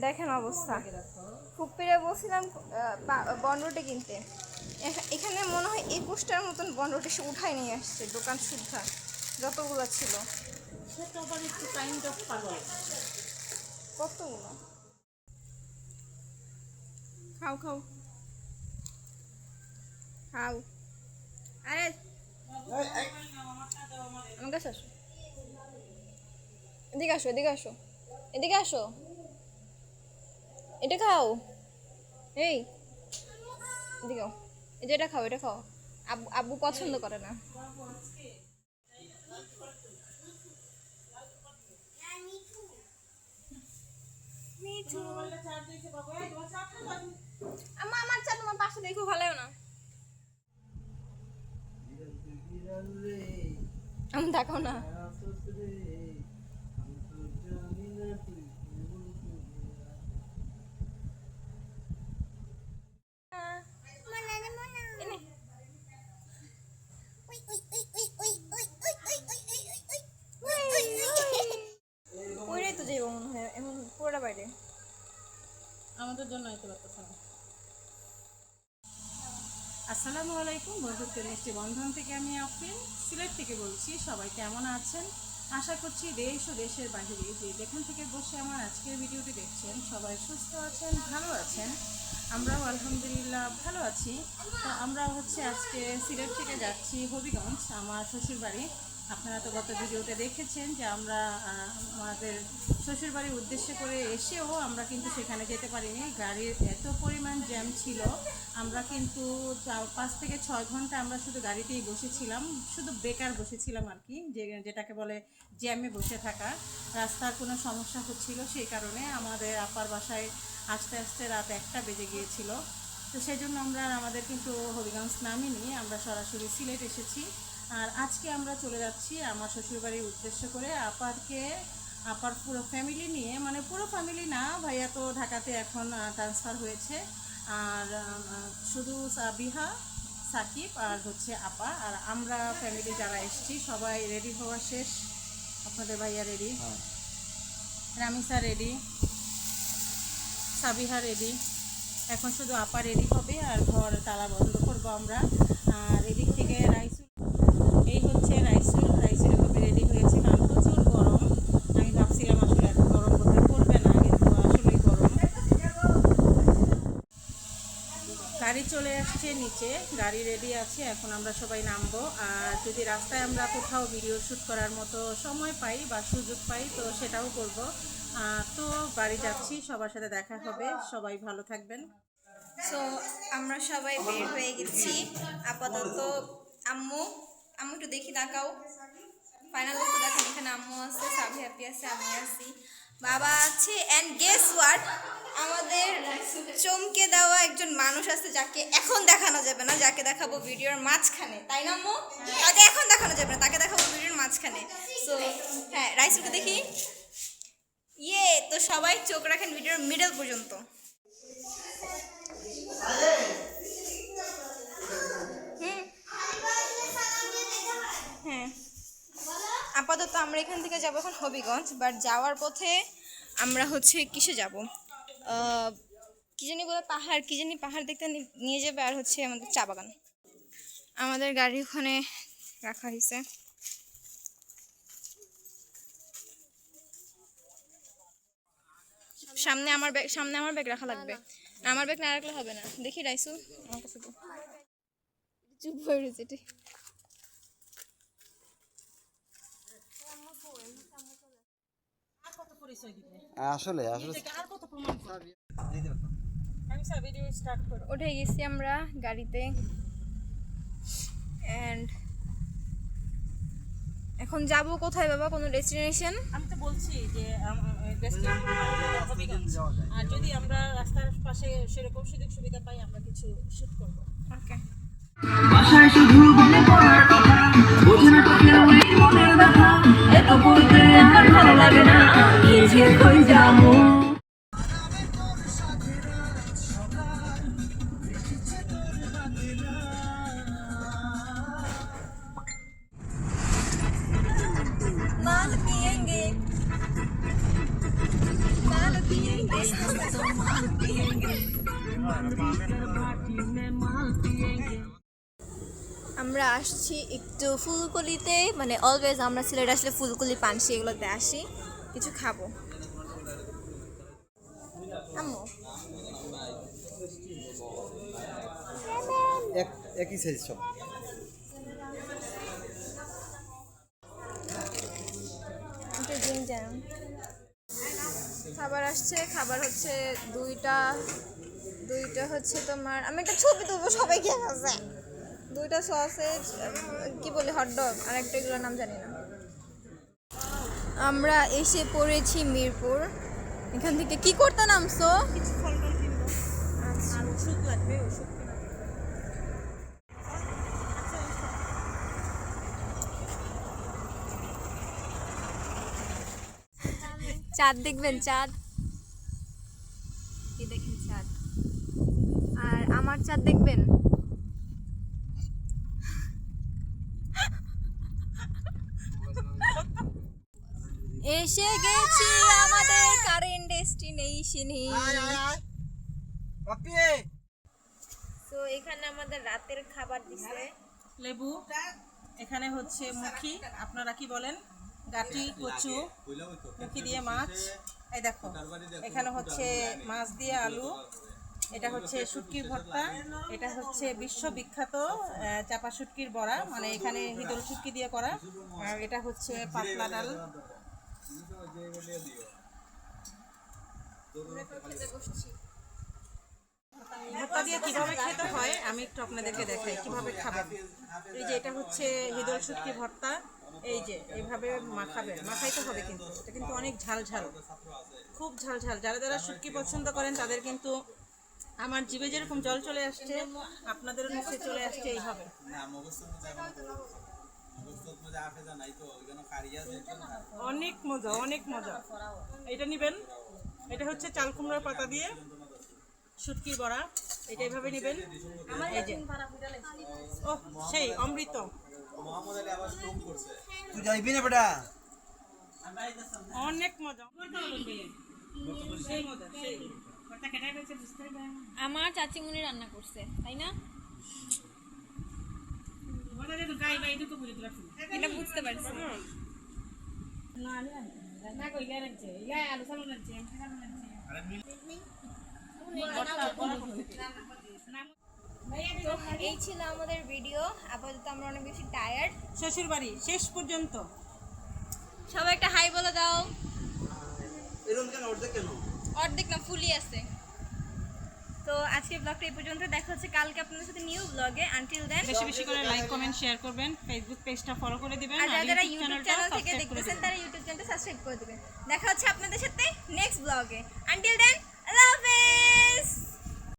দেখেন অবস্থা। ফুপিরে বলছিলাম বনরুটি কিনতে। এখা- এখানে মনে হয় একুশটার মতন বনরুটি সে উঠাই নিয়ে আসছে, দোকান শুদ্ধা। যতগুলো ছিল। কতগুলো? খাও খাও। খাও। আরে আমার কাছে আসো। এদিকে আসো এদিকে আসো। এদিকে আসো। এটা খাও। এই এদিকে। এই যে এটা খাও এটা খাও। আব্বু আব্বু পছন্দ করে না। আমার চা তোমার পাশে দেখো ভালো না? আমি দেখাও না। ওইটাই তো যাইব মনে হয় এখন পুরোটা বাইরে। আমাদের জন্য হয়তো পারতেছে না। আসসালামু আলাইকুম বন্ধুত্বের মিষ্টি বন্ধন থেকে আমি আফরিন, সিলেট থেকে বলছি, সবাই কেমন আছেন? আশা করছি দেশ ও দেশের বাহিরে যে যেখান থেকে বসে আমার আজকের ভিডিওটি দেখছেন, সবাই সুস্থ আছেন, ভালো আছেন? আমরাও আলহামদুলিল্লাহ ভালো আছি। তো আমরা হচ্ছে আজকে সিলেট থেকে যাচ্ছি, হবিগঞ্জ, আমার শ্বশুর বাড়ি আপনারা তো গত ভিডিওতে দেখেছেন যে আমরা আমাদের শ্বশুরবাড়ির উদ্দেশ্যে করে এসেও আমরা কিন্তু সেখানে যেতে পারিনি। গাড়ির এত পরিমাণ জ্যাম ছিল, আমরা কিন্তু পাঁচ থেকে ছয় ঘণ্টা আমরা শুধু গাড়িতেই বসেছিলাম, শুধু বেকার বসেছিলাম আর কি, যে, যেটাকে বলে জ্যামে বসে থাকা। রাস্তার কোনো সমস্যা হচ্ছিল সেই কারণে আমাদের আপার বাসায় আস্তে আস্তে রাত একটা বেজে গিয়েছিল। তো সেই জন্য আমরা আমাদের কিন্তু হবিগঞ্জ নামিনি, আমরা সরাসরি সিলেট এসেছি। আর আজকে আমরা চলে যাচ্ছি আমার শ্বশুরবাড়ির উদ্দেশ্য করে আপারকে আপার পুরো ফ্যামিলি নিয়ে মানে পুরো ফ্যামিলি না ভাইয়া তো ঢাকাতে এখন ট্রান্সফার হয়েছে। আর শুধু বিহা সাকিব আর হচ্ছে আপা। আর আমরা ফ্যামিলি যারা এসেছি সবাই রেডি হওয়া শেষ। আপনাদের ভাইয়া ready Ramisa ready Sabiha ready এখন শুধু আপা রেডি হবে আর ঘর তালা বন্ধ করব আমরা। আর এদিক থেকে রাইসুল এই হচ্ছে রাইসুল রাইসুল এভাবে রেডি হয়েছে কারণ প্রচুর গরম আমি ভাবছিলাম আসলে এত গরম বোধহয় পড়বে না কিন্তু আসলেই গরম গাড়ি চলে আসছে, নিচে গাড়ি রেডি আছে, এখন আমরা সবাই নামবো। আর যদি রাস্তায় আমরা কোথাও ভিডিও শ্যুট করার মতো সময় পাই বা সুযোগ পাই, তো সেটাও করব। তো বাড়ি যাচ্ছি, সবার সাথে দেখা হবে। সবাই ভালো থাকবেন। সো আমরা সবাই বের হয়ে গেছি। আপাতত আম্মু আম্মু একটু দেখি তাকাও। ফাইনাল তো দেখেন, এখানে আম্মু আছে, সাবি হ্যাপি আছে, আমি আছি। বাবা আছে অ্যান্ড গেস ওয়াট আমাদের চমকে দেওয়া একজন মানুষ আছে যাকে এখন দেখানো যাবে না, যাকে দেখাবো ভিডিওর মাঝখানে। তাই না, আম্মু? তাকে এখন দেখানো যাবে না, তাকে দেখাবো ভিডিওর মাঝখানে। সো হ্যাঁ রাইসুকে দেখি। ইয়ে তো সবাই চোখ রাখেন ভিডিওর মিডল পর্যন্ত। হ্যাঁ। আপাতত আমরা এখান থেকে যাব এখন হবিগঞ্জ বাট যাওয়ার পথে আমরা হচ্ছে কিসে যাব? কি জানি বলে পাহাড়, কি জানি পাহাড় দেখতে নিয়ে যাবে আর হচ্ছে আমাদের চা বাগান। আমাদের গাড়ি ওখানে রাখা হয়েছে সামনে আমার ব্যাগ, সামনে আমার ব্যাগ রাখা লাগবে। আমার ব্যাগ না রাখলে হবে না। দেখি, রাইসু, আমার কাছে চুপ হয়ে রয়েছে এটি কত পরিচয় দিবে। আসলে আসলে আর কত প্রমাণ করবে? ভিডিও স্টার্ট করো উঠে গেছি আমরা গাড়িতে। অ্যান্ড এখন যাব কোথায় বাবা? কোনো ডেস্টিনেশন আমি তো বলছি যে। আর যদি আমরা রাস্তার পাশে সেরকম সুযোগ সুবিধা পাই আমরা কিছু শুট করব। ওকে বাসায় শুধু মনে পড়ার কথা। বোঝে না তো কেউ মনের ব্যথা। পড়তে আর ভালো লাগে না এই যে কই যাব Thank you. আমরা আসছি একটু ফুলকলিতে মানে অলওয়েজ আমরা সিলেট আসলে ফুলকলি পানসি এগুলোতে আসি কিছু খাব। আম্মু। একই সাইজ সব। খাবার আসছে খাবার হচ্ছে দুইটা দুইটা হচ্ছে তোমার আমি একটা ছবি তুলবো সবাই খেয়ে খাচ্ছে দুইটা সসেজ কি বলি হটডগ আর একটা এগুলোর নাম জানি না। আমরা এসে পড়েছি মিরপুর। এখান থেকে কি করতে নামছো? লাগবে চাঁদ দেখবেন চাঁদ। দেখেন চাঁদ? আর আমার চাঁদ দেখবেন? এসে গেছি আমাদের কারেন্ট ডেস্টিনেশনে তো এখানে আমাদের রাতের খাবার দিছে। লেবু এখানে হচ্ছে মুখি। আপনারা কি বলেন? গাটি কচু মুখি দিয়ে মাছ। এই দেখো এখানে হচ্ছে মাছ দিয়ে আলু। এটা হচ্ছে শুটকির ভর্তা। এটা হচ্ছে বিশ্ববিখ্যাত আহ, চাপা শুটকির বড়া। মানে এখানে হিদল শুটকি দিয়ে করা। আর এটা হচ্ছে পাতলা ডাল। ভর্তা দিয়ে কীভাবে খেতে হয়, আমি একটু আপনাদেরকে এই যে এটা হচ্ছে শুটকি এই যে মাখাবেন, মাখাইতে হবে কিন্তু অনেক ঝাল ঝাল, খুব ঝাল ঝাল। যারা যারা শুটকি পছন্দ করেন, তাদের কিন্তু আমার জিভে যেরকম জল চলে আসছে, আপনাদেরও চলে আসছে, এইভাবে। অনেক মজা অনেক মজা। এটা নেবেন? এটা হচ্ছে চাল কুমড়ার পাতা দিয়ে। শুটকির বড়া এটা এইভাবে নেবেন। এই যে। ও সেই অমৃত। তুই যাইবি না বেটা? অনেক মজা সেই মজা। সেই আমার চাচিমুনি রান্না করছে তাই না? এটা বুঝতে পারছি। এই ছিল আমাদের ভিডিও আপাতত আমরা অনেক বেশি টায়ার্ড শ্বশুর বাড়ি শেষ পর্যন্ত। সবাই একটা হাই বলে দাও। এরকম কেন? অর্ধেক কেন? অর্ধেক না ফুলই আছে। তো আজকের ব্লগটা এই পর্যন্ত। দেখা হচ্ছে কালকে আপনাদের সাথে নিউ ব্লগে আনটিল দেন বেশি বেশি করে লাইক কমেন্ট শেয়ার করবেন। ফেসবুক পেজটা ফলো করে দিবেন আর যারা ইউটিউব চ্যানেল থেকে দেখতেছেন তারা ইউটিউব চ্যানেলটা সাবস্ক্রাইব করে দিবেন। দেখা হচ্ছে আপনাদের সাথে নেক্সট ব্লগে আনটিল দেন